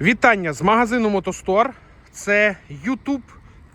Вітання з магазину Мотостор. Це YouTube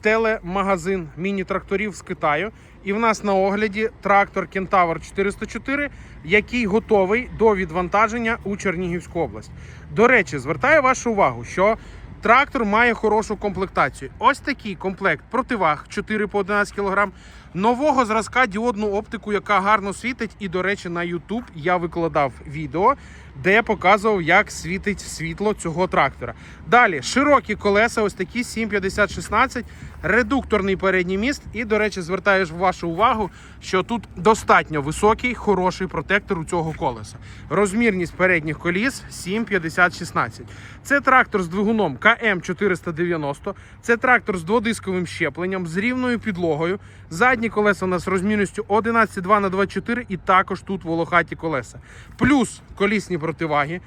телемагазин міні-тракторів з Китаю. І в нас на огляді трактор Кентавр 404, який готовий до відвантаження у Чернігівську область. До речі, звертаю вашу увагу, що трактор має хорошу комплектацію. Ось такий комплект противаг 4 по 11 кг. Нового зразка діодну оптику, яка гарно світить. І, до речі, на YouTube я викладав відео, де я показував, як світить світло цього трактора. Далі широкі колеса, ось такі 750-16, редукторний передній міст. І, до речі, звертаю вашу увагу, що тут достатньо високий, хороший протектор у цього колеса. Розмірність передніх коліс 750-16. Це трактор з двигуном КМ 490. Це трактор з дводисковим щепленням, з рівною підлогою. Задні колеса у нас розмірністю 11,2 на 24 і також тут волохаті колеса. Плюс колісні противаги.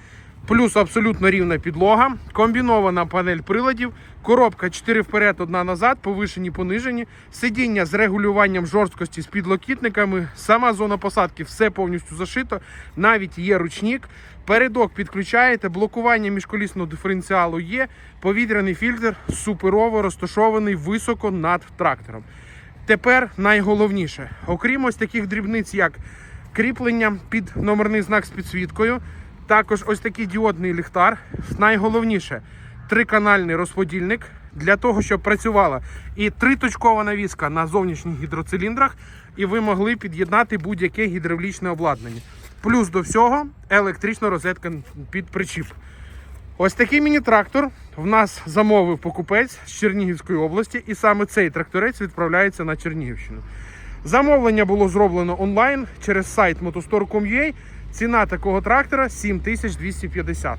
Плюс абсолютно рівна підлога, комбінована панель приладів, коробка 4 вперед, 1 назад, повишені, понижені, сидіння з регулюванням жорсткості з підлокітниками, сама зона посадки, все повністю зашито, навіть є ручник. Передок підключаєте, блокування міжколісного диференціалу є, повітряний фільтр суперово розташований високо над трактором. Тепер найголовніше, окрім ось таких дрібниць, як кріплення під номерний знак з підсвіткою, також ось такий діодний ліхтар. Найголовніше триканальний розподільник для того, щоб працювала і триточкова навіска на зовнішніх гідроциліндрах, і ви могли під'єднати будь-яке гідравлічне обладнання. Плюс до всього електрична розетка під причіп. Ось такий міні-трактор в нас замовив покупець з Чернігівської області, і саме цей тракторець відправляється на Чернігівщину. Замовлення було зроблено онлайн через сайт motostore.com.ua. Ціна такого трактора 7250.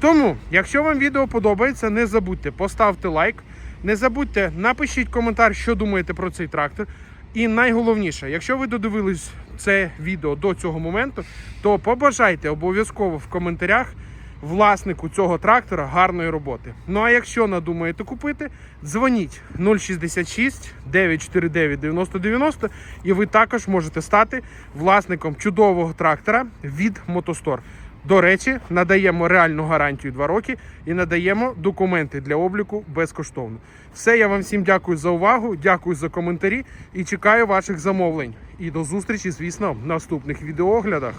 Тому, якщо вам відео подобається, не забудьте поставити лайк, не забудьте напишіть коментар, що думаєте про цей трактор. І найголовніше, якщо ви додивились це відео до цього моменту, то побажайте обов'язково в коментарях власнику цього трактора гарної роботи. Ну а якщо надумаєте купити, дзвоніть 066 949 9090 і ви також можете стати власником чудового трактора від Мотостор. До речі, надаємо реальну гарантію 2 роки і надаємо документи для обліку безкоштовно. Все, я вам всім дякую за увагу, дякую за коментарі і чекаю ваших замовлень. І до зустрічі, звісно, в наступних відеооглядах.